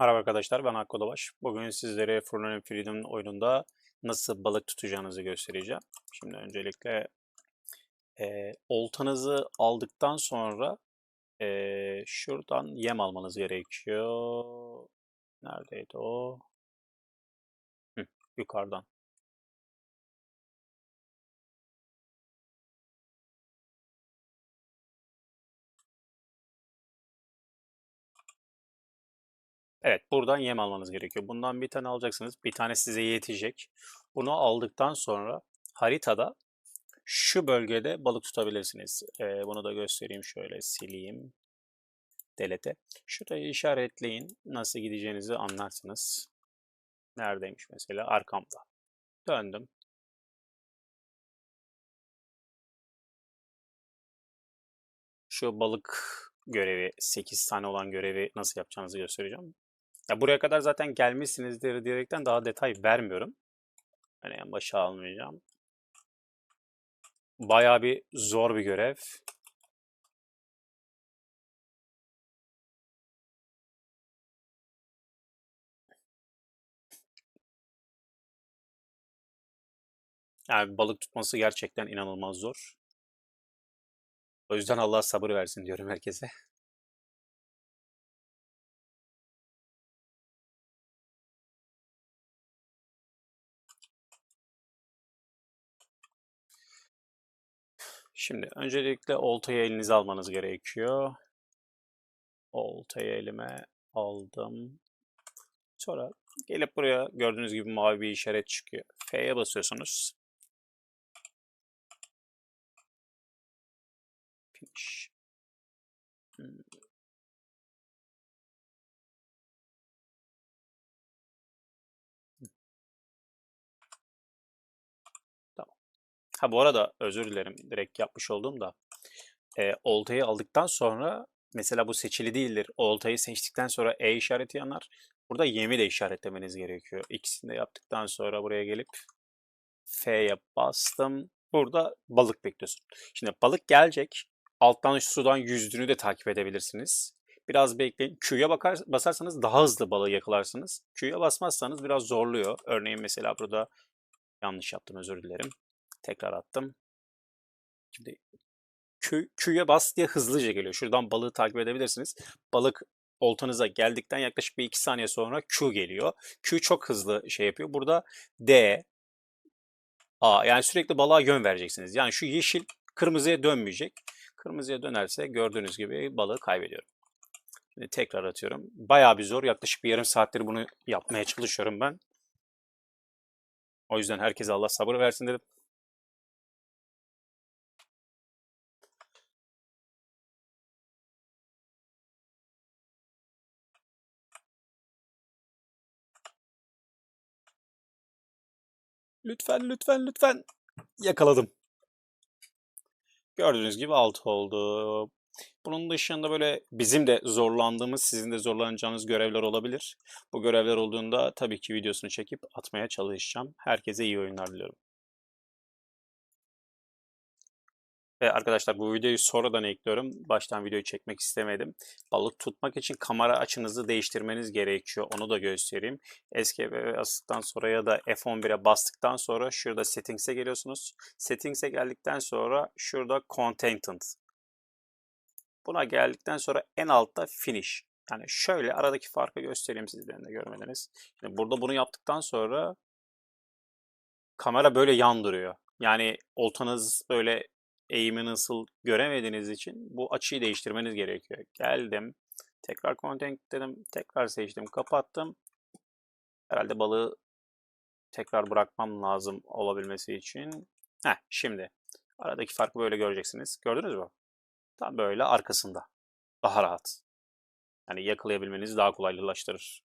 Merhaba arkadaşlar, ben Hakkı Davaş. Bugün sizlere Frozen Freedom oyununda nasıl balık tutacağınızı göstereceğim. Şimdi öncelikle e, oltanızı aldıktan sonra e, şuradan yem almanız gerekiyor. Neredeydi o? Hı, yukarıdan. Evet, buradan yem almanız gerekiyor. Bundan bir tane alacaksınız. Bir tane size yetecek. Bunu aldıktan sonra haritada şu bölgede balık tutabilirsiniz. Ee, bunu da göstereyim şöyle sileyim. Delete. Şurayı işaretleyin. Nasıl gideceğinizi anlarsınız. Neredeymiş mesela? Arkamda. Döndüm. Şu balık görevi, 8 tane olan görevi nasıl yapacağınızı göstereceğim. Ya buraya kadar zaten gelmişsinizdir diyerekten daha detay vermiyorum. Hani en başa almayacağım. Bayağı bir zor bir görev. Yani balık tutması gerçekten inanılmaz zor. O yüzden Allah sabır versin diyorum herkese. Şimdi öncelikle oltayı elinize almanız gerekiyor. Oltayı elime aldım. Sonra gelip buraya gördüğünüz gibi mavi bir işaret çıkıyor. F'ye basıyorsunuz. Finish. Hmm. Ha bu arada özür dilerim direkt yapmış olduğum da. E, oltayı aldıktan sonra mesela bu seçili değildir. Oltayı seçtikten sonra E işareti yanar. Burada yemi de işaretlemeniz gerekiyor. İkisini de yaptıktan sonra buraya gelip F'ye bastım. Burada balık bekliyorsun. Şimdi balık gelecek. Alttan sudan yüzdüğünü de takip edebilirsiniz. Biraz bekleyin. Q'ya basarsanız daha hızlı balığı yakalarsınız. Q'ya basmazsanız biraz zorluyor. Örneğin mesela burada yanlış yaptım özür dilerim. Tekrar attım. Şimdi Q'ya bas diye hızlıca geliyor. Şuradan balığı takip edebilirsiniz. Balık oltanıza geldikten yaklaşık bir iki saniye sonra Q geliyor. Q çok hızlı şey yapıyor. Burada D, A yani sürekli balığa yön vereceksiniz. Yani şu yeşil kırmızıya dönmeyecek. Kırmızıya dönerse gördüğünüz gibi balığı kaybediyorum. Şimdi tekrar atıyorum. Bayağı bir zor. Yaklaşık bir yarım saattir bunu yapmaya çalışıyorum ben. O yüzden herkese Allah sabır versin dedim. Lütfen, lütfen, lütfen. Yakaladım. Gördüğünüz gibi 6 oldu. Bunun dışında böyle bizim de zorlandığımız, sizin de zorlanacağınız görevler olabilir. Bu görevler olduğunda tabii ki videosunu çekip atmaya çalışacağım. Herkese iyi oyunlar diliyorum. Ve arkadaşlar bu videoyu sonradan ekliyorum. Baştan videoyu çekmek istemedim. Balık tutmak için kamera açınızı değiştirmeniz gerekiyor. Onu da göstereyim. Escape bastıktan sonra ya da F11'e bastıktan sonra şurada Settings'e geliyorsunuz. Settings'e geldikten sonra şurada Content. Buna geldikten sonra en altta Finish. Yani şöyle aradaki farkı göstereyim sizlerin de görmediniz. Şimdi burada bunu yaptıktan sonra kamera böyle yandırıyor. Yani oltanız böyle eğimi nasıl göremediğiniz için bu açıyı değiştirmeniz gerekiyor. Geldim. Tekrar content dedim. Tekrar seçtim. Kapattım. Herhalde balığı tekrar bırakmam lazım olabilmesi için. Heh, şimdi aradaki farkı böyle göreceksiniz. Gördünüz mü? Tam böyle arkasında. Daha rahat. Yani yakalayabilmenizi daha kolaylaştırır.